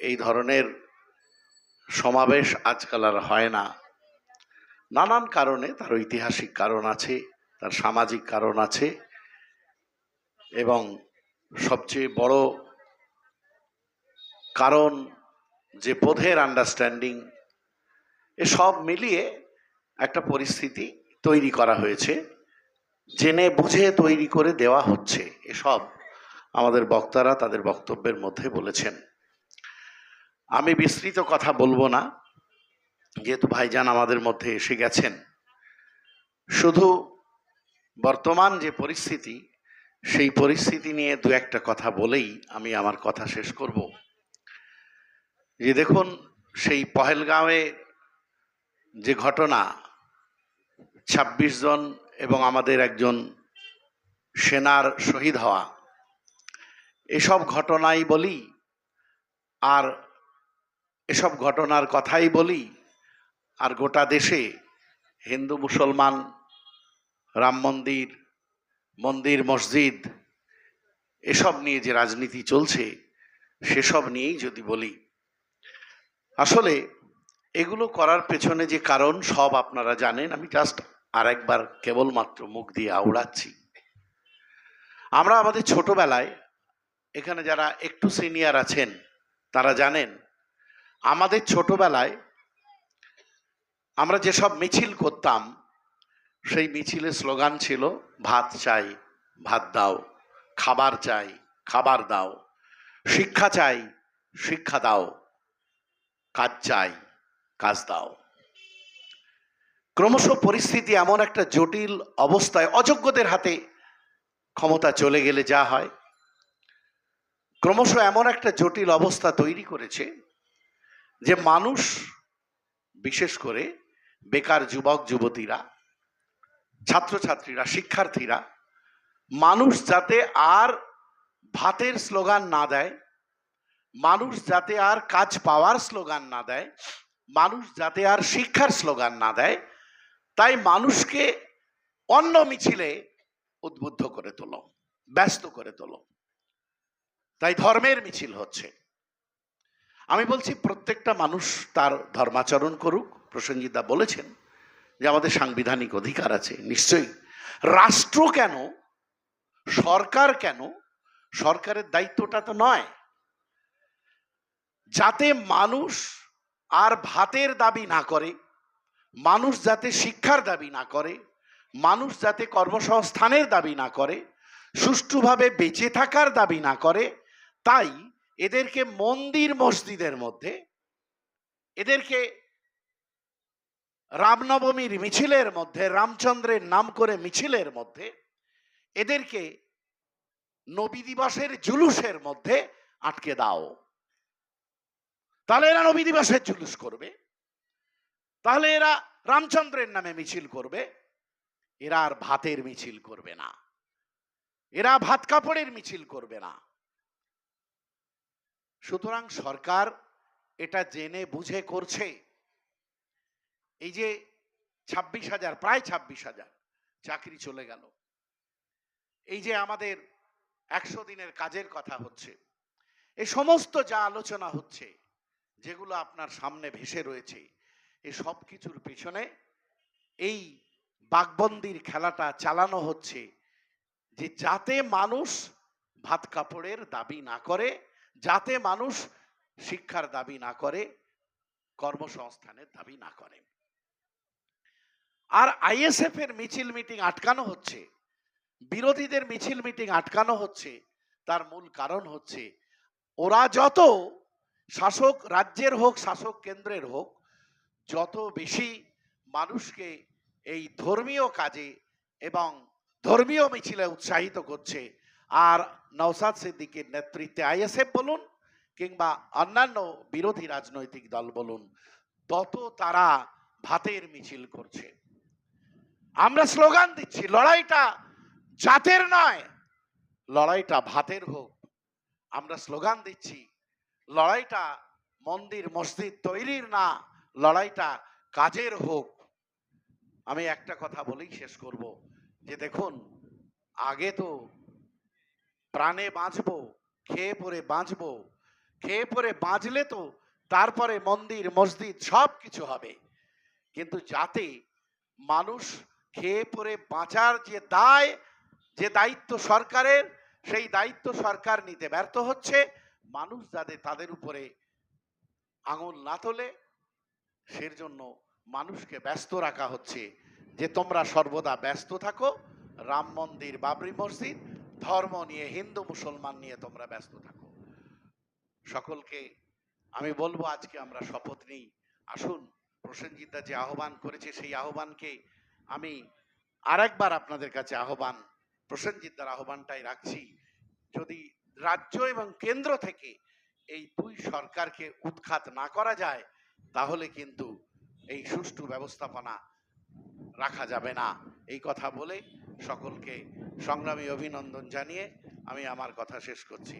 এই ধরনের সমাবেশ আজকাল আর হয় না। নানান কারণে তার ঐতিহাসিক কারণ আছে, তার সামাজিক কারণ আছে এবং সবচেয়ে বড় কারণ যে বোধের আন্ডারস্ট্যান্ডিং এসব মিলিয়ে একটা পরিস্থিতি তৈরি করা হয়েছে, জেনে বুঝে তৈরি করে দেওয়া হচ্ছে, এসব আমাদের বক্তারা তাদের বক্তব্যের মধ্যে বলেছেন। আমি বিস্তৃত কথা বলব না। যেহেতু ভাইজান আমাদের মধ্যে এসে গেছেন। শুধু বর্তমান যে পরিস্থিতি, সেই পরিস্থিতি নিয়ে দু একটা কথা বলেই আমি আমার কথা শেষ করব। যে দেখুন, সেই পহেলগাঁওয়ে যে ঘটনা ২৬ জন এবং আমাদের একজন সেনার শহীদ হওয়া, এসব ঘটনাই বলি, আর এসব ঘটনার কথাই বলি, আর গোটা দেশে হিন্দু, মুসলমান, রাম মন্দির মন্দির, মসজিদ, এসব নিয়ে যে রাজনীতি চলছে, সেসব নিয়েই যদি বলি। আসলে এগুলো করার পেছনে যে কারণ, সব আপনারা জানেন, আমি জাস্ট আরেকবার কেবলমাত্র মুখ দিয়ে আওড়াচ্ছি। আমরা আমাদের ছোটবেলায়, এখানে যারা একটু সিনিয়র আছেন, তারা জানেন আমাদের ছোটবেলায় আমরা যেসব মিছিল করতাম, সেই মিছিলের স্লোগান ছিল, ভাত চাই, ভাত দাও, খাবার চাই, খাবার দাও, শিক্ষা চাই, শিক্ষা দাও, কাজ চাই, কাজ দাও। ক্রমশ পরিস্থিতি এমন একটা জটিল অবস্থায় অযোগ্যদের হাতে ক্ষমতা চলে গেলে যা হয়, ক্রমশ এমন একটা জটিল অবস্থা তৈরি করেছে যে মানুষ, বিশেষ করে বেকার যুবক, যুবতীরা, ছাত্রছাত্রীরা, শিক্ষার্থীরা, মানুষ যাতে আর ভাতের স্লোগান না দেয়, মানুষ যাতে আর কাজ পাওয়ার স্লোগান না দেয়, মানুষ যাতে আর শিক্ষার স্লোগান না দেয়, তাই মানুষকে অন্য মিছিলে উদ্বুদ্ধ করে তোলো, ব্যস্ত করে তোলো। তাই ধর্মের মিছিল হচ্ছে। আমি বলছি প্রত্যেকটা মানুষ তার ধর্মাচরণ করুক প্রসেনজিৎদা বলেছেন যে আমাদের সাংবিধানিক অধিকার আছে, নিশ্চয়ই। রাষ্ট্র কেন, সরকার কেন, সরকারের দায়িত্বটা তো নয়। যাতে মানুষ আর ভাতের দাবি না করে, মানুষ যাতে শিক্ষার দাবি না করে, মানুষ যাতে কর্মসংস্থানের দাবি না করে, সুষ্ঠুভাবে বেঁচে থাকার দাবি না করে, তাই এদেরকে মন্দির মসজিদের মধ্যে, এদেরকে রামনবমীর মিছিলের মধ্যে, রামচন্দ্রের নাম করে মিছিলের মধ্যে, এদেরকে নবী দিবসের জুলুসের মধ্যে আটকে দাও। তাহলে এরা নবী দিবসের জুলুস করবে। তাহলে এরা রামচন্দ্রের নামে মিছিল করবে। এরা আর ভাতের মিছিল করবে না। এরা ভাত কাপড়ের মিছিল করবে না। সুতরাং সরকার এটা জেনে বুঝে করছে। এই যে ছাব্বিশ হাজার, প্রায় ছাব্বিশ হাজার চাকরি চলে গেল। এই যে আমাদের একশো দিনের কাজের কথা হচ্ছে, এ সমস্ত যা আলোচনা হচ্ছে, যেগুলো আপনার সামনে ভেসে রয়েছে, এ সব কিছুর পেছনে এই বাঘবন্দির খেলাটা চালানো হচ্ছে যে যাতে মানুষ ভাত কাপড়ের দাবি না করে যাতে মানুষ শিক্ষার দাবি না করে, কর্মসংস্থানের দাবি না করে। আর আইএসএফ এর মিছিল মিটিং আটকানো হচ্ছে, বিরোধীদের মিছিল মিটিং আটকানো হচ্ছে, তার মূল কারণ হচ্ছে, ওরা যত শাসক রাজ্যের হোক, শাসক কেন্দ্রের হোক, যত বেশি মানুষকে এই ধর্মীয় কাজে এবং ধর্মীয় মিছিলে উৎসাহিত করছে আর নওসাদ সিদ্দিকের নেতৃত্বে আইএসএফ বলুন কিংবা অন্যান্য বিরোধী রাজনৈতিক দল বলুন, তত তারা ভাতের মিছিল করছে। আমরা স্লোগান দিচ্ছি, লড়াইটা জাতের নয়, লড়াইটা ভাতের হোক। আমরা স্লোগান দিচ্ছি, লড়াইটা মন্দির, মসজিদ তৈরির না, লড়াইটা কাজের হোক। আমি একটা কথা বলেই শেষ করব, যে দেখুন, আগে তো প্রাণে বাঁচবো, খেয়ে পরে বাঁচবো, খেয়ে পরে বাঁচলে তো তারপরে মন্দির, মসজিদ সব কিছু হবে। কিন্তু যাতে মানুষ খেয়ে পরে বাঁচার যে দায়, যে দায়িত্ব সরকারের, সেই দায়িত্ব সরকার নিতে ব্যর্থ হচ্ছে। মানুষ যাতে তাদের উপরে আঙুল না তোলে, সের জন্য মানুষকে ব্যস্ত রাখা হচ্ছে। যে তোমরা সর্বদা ব্যস্ত থাকো, রাম মন্দির, বাবরি মসজিদ ধর্ম নিয়ে, হিন্দু মুসলমান নিয়ে তোমরা ব্যস্ত থাকো। সকলকে আমি বলব আজকে আমরা শপথ নিই। আসুন প্রসেনজিৎদা যে আহ্বান করেছে, সেই আহ্বানকে আমি আরেকবার আপনাদের কাছে আহ্বান প্রসেনজিৎদার আহ্বানটাই রাখছি। যদি রাজ্য এবং কেন্দ্র থেকে এই দুই সরকারকে উৎখাত না করা যায়, তাহলে কিন্তু এই সুষ্ঠু ব্যবস্থাপনা রাখা যাবে না। এই কথা বলে সকলকে সংগ্রামী অভিনন্দন জানিয়ে আমি আমার কথা শেষ করছি।